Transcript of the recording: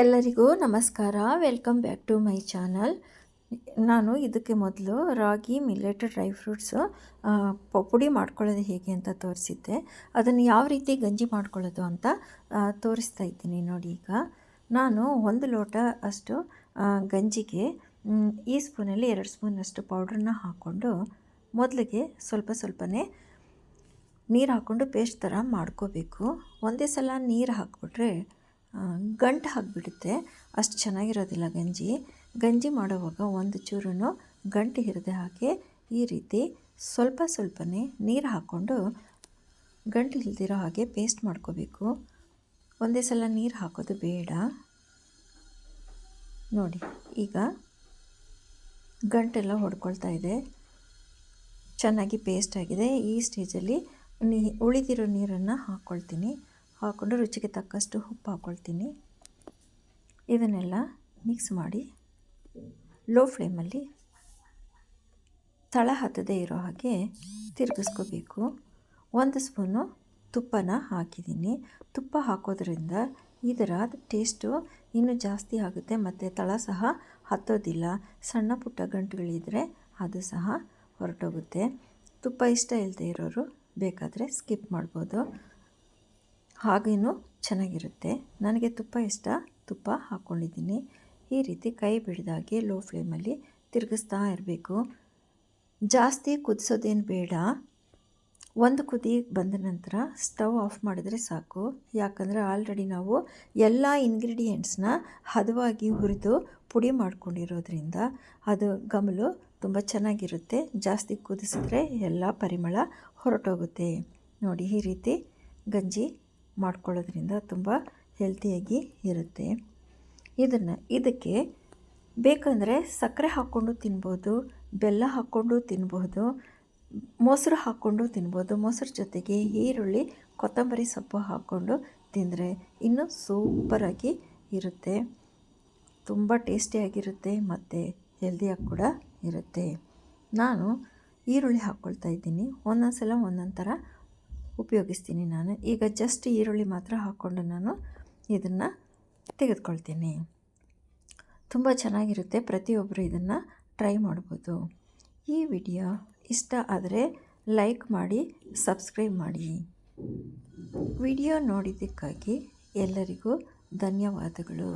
ಎಲ್ಲರಿಗೂ ನಮಸ್ಕಾರ. Welcome back to my channel ನಾನು ಇದಕ್ಕೆ ಮೊದಲು ರಾಗಿ ಮಿಲ್ಲೆಟ್ ಡ್ರೈ ಫ್ರೂಟ್ಸು ಪುಡಿ ಮಾಡ್ಕೊಳ್ಳೋದು ಹೇಗೆ ಅಂತ ತೋರಿಸಿದ್ದೆ. ಅದನ್ನು ಯಾವ ರೀತಿ ಗಂಜಿ ಮಾಡ್ಕೊಳ್ಳೋದು ಅಂತ ತೋರಿಸ್ತಾ ಇದ್ದೀನಿ ನೋಡಿ ಈಗ. ನಾನು ಒಂದು ಲೋಟ ಅಷ್ಟು ಗಂಜಿಗೆ ಈ ಸ್ಪೂನಲ್ಲಿ ಎರಡು ಸ್ಪೂನಷ್ಟು ಪೌಡ್ರನ್ನ ಹಾಕ್ಕೊಂಡು ಮೊದಲಿಗೆ ಸ್ವಲ್ಪ ಸ್ವಲ್ಪನೇ ನೀರು ಹಾಕ್ಕೊಂಡು ಪೇಸ್ಟ್ ಥರ ಮಾಡ್ಕೋಬೇಕು. ಒಂದೇ ಸಲ ನೀರು ಹಾಕ್ಬಿಟ್ರೆ ಗಂಟು ಹಾಕಿಬಿಡುತ್ತೆ. ಅಷ್ಟು ಚೆನ್ನಾಗಿರೋದಿಲ್ಲ ಗಂಜಿ. ಗಂಜಿ ಮಾಡುವಾಗ ಒಂದು ಚೂರು ಗಂಟು ಹಿರಿದೆ ಹಾಕಿ ಈ ರೀತಿ ಸ್ವಲ್ಪ ಸ್ವಲ್ಪನೇ ನೀರು ಹಾಕ್ಕೊಂಡು ಗಂಟು ಇಲ್ದಿರೋ ಹಾಗೆ ಪೇಸ್ಟ್ ಮಾಡ್ಕೋಬೇಕು. ಒಂದೇ ಸಲ ನೀರು ಹಾಕೋದು ಬೇಡ. ನೋಡಿ, ಈಗ ಗಂಟೆಲ್ಲ ಹೊಡ್ಕೊಳ್ತಾ ಇದೆ. ಚೆನ್ನಾಗಿ ಪೇಸ್ಟ್ ಆಗಿದೆ. ಈ ಸ್ಟೇಜಲ್ಲಿ ನೀ ಉಳಿದಿರೋ ನೀರನ್ನು ಹಾಕ್ಕೊಳ್ತೀನಿ. ಹಾಕ್ಕೊಂಡು ರುಚಿಗೆ ತಕ್ಕಷ್ಟು ಉಪ್ಪು ಹಾಕ್ಕೊಳ್ತೀನಿ. ಇದನ್ನೆಲ್ಲ ಮಿಕ್ಸ್ ಮಾಡಿ ಲೋ ಫ್ಲೇಮಲ್ಲಿ ತಳ ಹತ್ತದೇ ಇರೋ ಹಾಗೆ ತಿರುಗಿಸ್ಕೋಬೇಕು. ಒಂದು ಸ್ಪೂನು ತುಪ್ಪನ ಹಾಕಿದ್ದೀನಿ. ತುಪ್ಪ ಹಾಕೋದ್ರಿಂದ ಇದರ ಟೇಸ್ಟು ಇನ್ನೂ ಜಾಸ್ತಿ ಆಗುತ್ತೆ ಮತ್ತು ತಳ ಸಹ ಹತ್ತೋದಿಲ್ಲ. ಸಣ್ಣ ಪುಟ್ಟ ಗಂಟುಗಳಿದ್ದರೆ ಅದು ಸಹ ಹೊರಟೋಗುತ್ತೆ. ತುಪ್ಪ ಇಷ್ಟ ಇಲ್ಲದೆ ಇರೋರು ಬೇಕಾದರೆ ಸ್ಕಿಪ್ ಮಾಡ್ಬೋದು. ಹಾಗೇನೂ ಚೆನ್ನಾಗಿರುತ್ತೆ. ನನಗೆ ತುಪ್ಪ ಇಷ್ಟ. ತುಪ್ಪ ಹಾಕ್ಕೊಂಡಿದ್ದೀನಿ ಈ ರೀತಿ ಕೈ ಬಿಡ್ದಾಗೆ ಲೋ ಫ್ಲೇಮಲ್ಲಿ ತಿರುಗಿಸ್ತಾ ಇರಬೇಕು. ಜಾಸ್ತಿ ಕುದಿಸೋದೇನು ಬೇಡ. ಒಂದು ಕುದಿ ಬಂದ ನಂತರ ಸ್ಟವ್ ಆಫ್ ಮಾಡಿದ್ರೆ ಸಾಕು. ಯಾಕಂದರೆ ಆಲ್ರೆಡಿ ನಾವು ಎಲ್ಲ ಇಂಗ್ರೀಡಿಯೆಂಟ್ಸ್ನ ಹದವಾಗಿ ಹುರಿದು ಪುಡಿ ಮಾಡ್ಕೊಂಡಿರೋದ್ರಿಂದ ಅದು ಗಮಲು ತುಂಬ ಚೆನ್ನಾಗಿರುತ್ತೆ. ಜಾಸ್ತಿ ಕುದಿಸಿದ್ರೆ ಎಲ್ಲ ಪರಿಮಳ ಹೊರಟೋಗುತ್ತೆ. ನೋಡಿ ಈ ರೀತಿ ಗಂಜಿ ಮಾಡ್ಕೊಳ್ಳೋದ್ರಿಂದ ತುಂಬ ಹೆಲ್ತಿಯಾಗಿ ಇರುತ್ತೆ. ಇದನ್ನು, ಇದಕ್ಕೆ ಬೇಕಂದರೆ ಸಕ್ಕರೆ ಹಾಕ್ಕೊಂಡು ತಿನ್ಬೋದು, ಬೆಲ್ಲ ಹಾಕ್ಕೊಂಡು ತಿನ್ಬೋದು, ಮೊಸರು ಹಾಕ್ಕೊಂಡು ತಿನ್ಬೋದು, ಮೊಸರು ಜೊತೆಗೆ ಈರುಳ್ಳಿ, ಕೊತ್ತಂಬರಿ ಸೊಪ್ಪು ಹಾಕ್ಕೊಂಡು ತಿಂದರೆ ಇನ್ನೂ ಸೂಪರಾಗಿ ಇರುತ್ತೆ. ತುಂಬ ಟೇಸ್ಟಿಯಾಗಿರುತ್ತೆ ಮತ್ತು ಹೆಲ್ದಿಯಾಗಿ ಕೂಡ ಇರುತ್ತೆ. ನಾನು ಈರುಳ್ಳಿ ಹಾಕ್ಕೊಳ್ತಾ ಇದ್ದೀನಿ. ಒಂದೊಂದು ಸಲ ಒಂದೊಂದು ಥರ ಉಪಯೋಗಿಸ್ತೀನಿ ನಾನು. ಈಗ ಜಸ್ಟ್ ಈರುಳ್ಳಿ ಮಾತ್ರ ಹಾಕ್ಕೊಂಡು ನಾನು ಇದನ್ನು ತೆಗೆದುಕೊಳ್ತೀನಿ. ತುಂಬ ಚೆನ್ನಾಗಿರುತ್ತೆ. ಪ್ರತಿಯೊಬ್ಬರು ಇದನ್ನು ಟ್ರೈ ಮಾಡ್ಬೋದು. ಈ ವಿಡಿಯೋ ಇಷ್ಟ ಆದರೆ ಲೈಕ್ ಮಾಡಿ ಸಬ್ಸ್ಕ್ರೈಬ್ ಮಾಡಿ. ವಿಡಿಯೋ ನೋಡಿದ್ದಕ್ಕಾಗಿ ಎಲ್ಲರಿಗೂ ಧನ್ಯವಾದಗಳು.